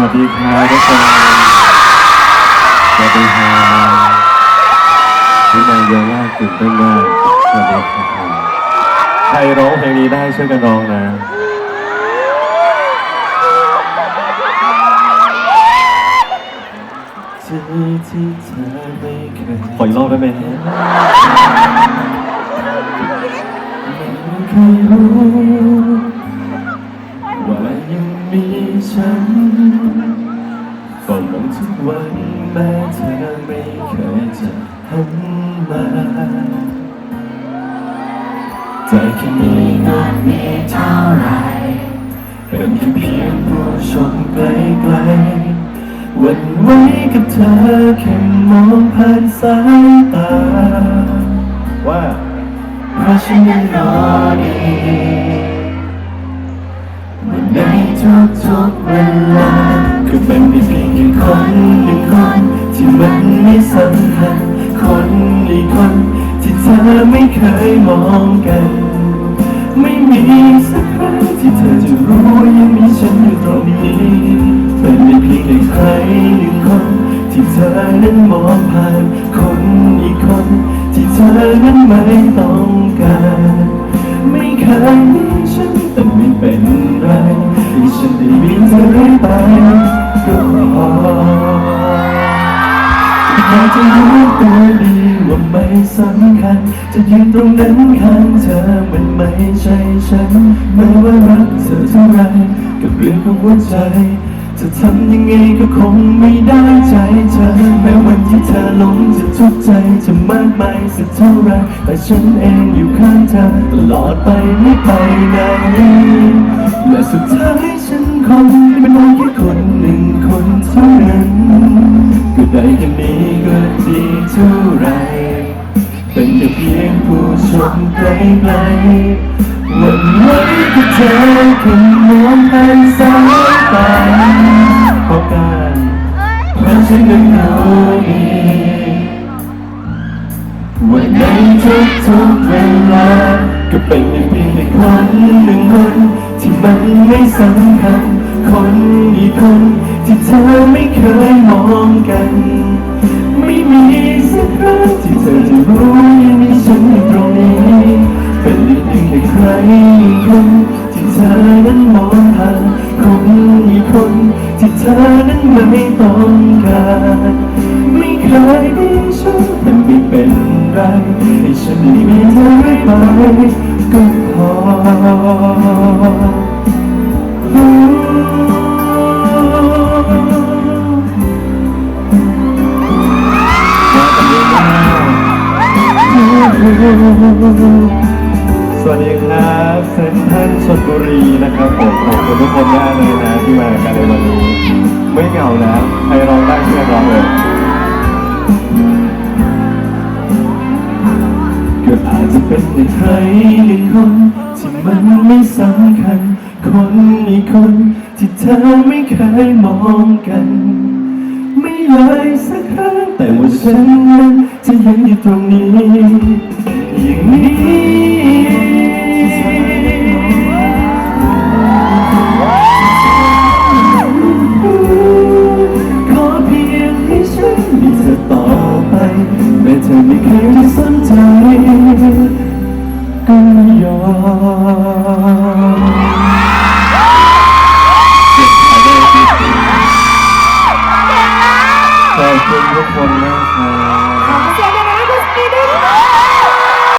วัสดีครับทุกคนสวัสดีครับพี่นายเยอะมากตื่นเต้นมากสวัสดีครับใครร้องเพลงนี้ได้ช่วยกันร้องนะที่ที่เธอไม่เคยขออีกรอบได้ไหมฮะไม่เคยรู้ ทุกวันแม้เธอไม่เคยจะหันมาใจแค่นี้ก็มีเท่าไรเป็นแค่เพียงผู้ชมไกลๆหวันไหว้กับเธอแค่มองผ่านสายตาว่าเพราะฉันยังรอดีวันในทุกๆเวลา ก็เป็นได้เพียงแค่คนหนึ่งคนที่มันไม่สำคัญคนอีกคนที่เธอไม่เคยมองกัน ไม่มีสักครั้งที่เธอจะรู้ว่ายังมีฉันอยู่ตรงนี้ เป็นได้เพียงแค่ใครหนึ่งคนที่เธอนั้นมองผ่านคนอีกคนที่เธอนั้นไม่ต้องการ ไม่เคยมีฉันแต่ไม่เป็นไรที่ฉัน อยาจะรู้ตัวดีว่าไม่สำคัญ จะยืนตรงนั้นข้างเธอมันไม่ใช่ฉันแม้ว่ารักเธอเท่าไรกับเรื่องของหัวใจ จะทำยังไงก็คงไม่ได้ใจเธอแม้วันที่เธอหลงจะทุกข์ใจจะมากมายสักเท่าไรแต่ฉันเองอยู่ข้างเธอตลอดไปไม่ไปไหนและสุดท้ายฉันคงเป็นเพียงแค่คนหนึ่งคนเท่านั้นก็ได้แค่นี้ เท่าไรเป็นแค่เพียงผู้ชมไกลๆวันไหว้กับเธอแค่มองผ่านสายตาเพราะการเพราะฉันนั้นรู้ดีว่าในทุกๆเวลาก็เป็นเพียงแค่คนหนึ่งคนที่มันไม่สำคัญคนอีกคน ที่เธอไม่เคยมองกัน ไม่มีสักครั้งที่เธอจะรู้ยังมีฉันตรงนี้เป็นเพียงแค่ใครคนที่เธอนั้นมองผ่านคนอีคนที่เธอนั้นไม่ต้องการไม่เคยมีฉันแต่ไม่เป็นไรให้ฉันได้มีเธอไว้ไปก็พอ สวัสดีครับเซนทันชลบุรีนะครับผมขอบคุณทุกคนมากเลยนะที่มากันในวันนี้ ไม่เหงานะใครร้องได้ช่วยร้องเลยก็อาจจะเป็นในใครหนึ่งคนที่มันไม่สำคัญ คนอีกคนที่เธอไม่เคยมองกัน ไม่เลยสักครั้งแต่ว่าฉันนั้นจะยังอยู่ตรงนี้ อย่างนี้ขอเพียงให้ฉันมีเธอต่อไปแม้เธอไม่เคยสนใจก็ไม่ยอมขอบคุณทุกคนมากครับ